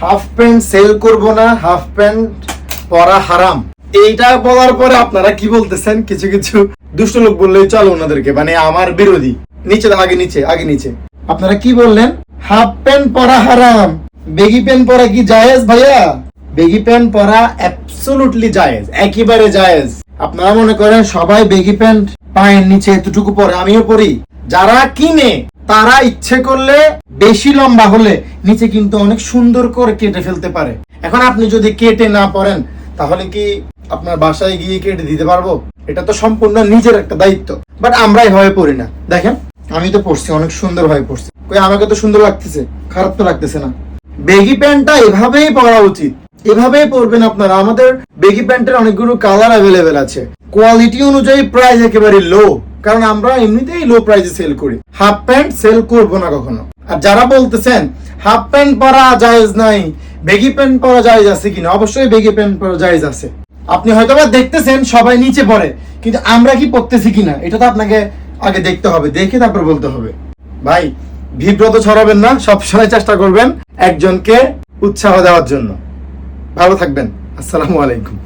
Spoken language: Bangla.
হাফ প্যান্ট সেল করব না, হাফ প্যান্ট পরা হারাম। এইটা বলার পরে আপনারা কি বলতেছেন? কিছু কিছু দুষ্ট লোক বললেই চলো ওনাদেরকে মানে আমার বিরোধী। নিচে আগে নিচে আগে নিচে। আপনারা কি বললেন? হাফ প্যান্ট পরা হারাম। বেগি প্যান্ট পরা কি জায়েজ ভাইয়া? বেগি প্যান্ট পরা অ্যাবসলুটলি জায়েজ, একেবারে জায়েজ। আপনারা মনে করেন সবাই বেগি প্যান্ট পায়ের নিচে এতটুকু পরে, আমিও পরি। যারা কিনে তারা ইচ্ছে করলে বেশি লম্বা হলে নিচে কিন্তু অনেক সুন্দর করে কেটে ফেলতে পারে। এখন আপনি যদি কেটে না পড়েন, তাহলে কি আপনার বাসায় গিয়ে কেটে দিতে পারব? এটা তো সম্পূর্ণ নিজের একটা দায়িত্ব। বাট আমরা এভাবে পড়ি না। দেখেন, আমি তো পড়ছি, অনেক সুন্দর ভাবে পড়ছি। কই, আমাকে তো সুন্দর লাগতেছে, খারাপ তো লাগতেছে না। বেগি প্যান্টটা এভাবেই পরা উচিত। এভাবেই পরবেন আপনারা। আমাদের বেগি প্যান্টের অনেকগুলো কালার অ্যাভেলেবেল আছে। কোয়ালিটি অনুযায়ী প্রাইস একেবারে লো কারণ আমরা এমনিতেই লো প্রাইসে সেল করি। হাফ প্যান্ট সেল করব না কখনো। আর যারা বলতেছেন হাফ প্যান্ট পরা জায়েজ নাই বেগি প্যান্ট পরা জায়েজ আছে কিনা? অবশ্যই বেগি প্যান্ট পরা জায়েজ আছে। আপনি হয়তোবা দেখতেছেন, সবাই নিচে পড়ে, কিন্তু আমরা কি পড়তেছি কিনা? এটা তো আপনাকে আগে দেখতে হবে, দেখে তারপর বলতে হবে। ভাই বিব্রত ছড়াবেন না, সবসময় চেষ্টা করবেন একজনকে উৎসাহ দেওয়ার জন্য। ভালো থাকবেন। আসসালামু আলাইকুম।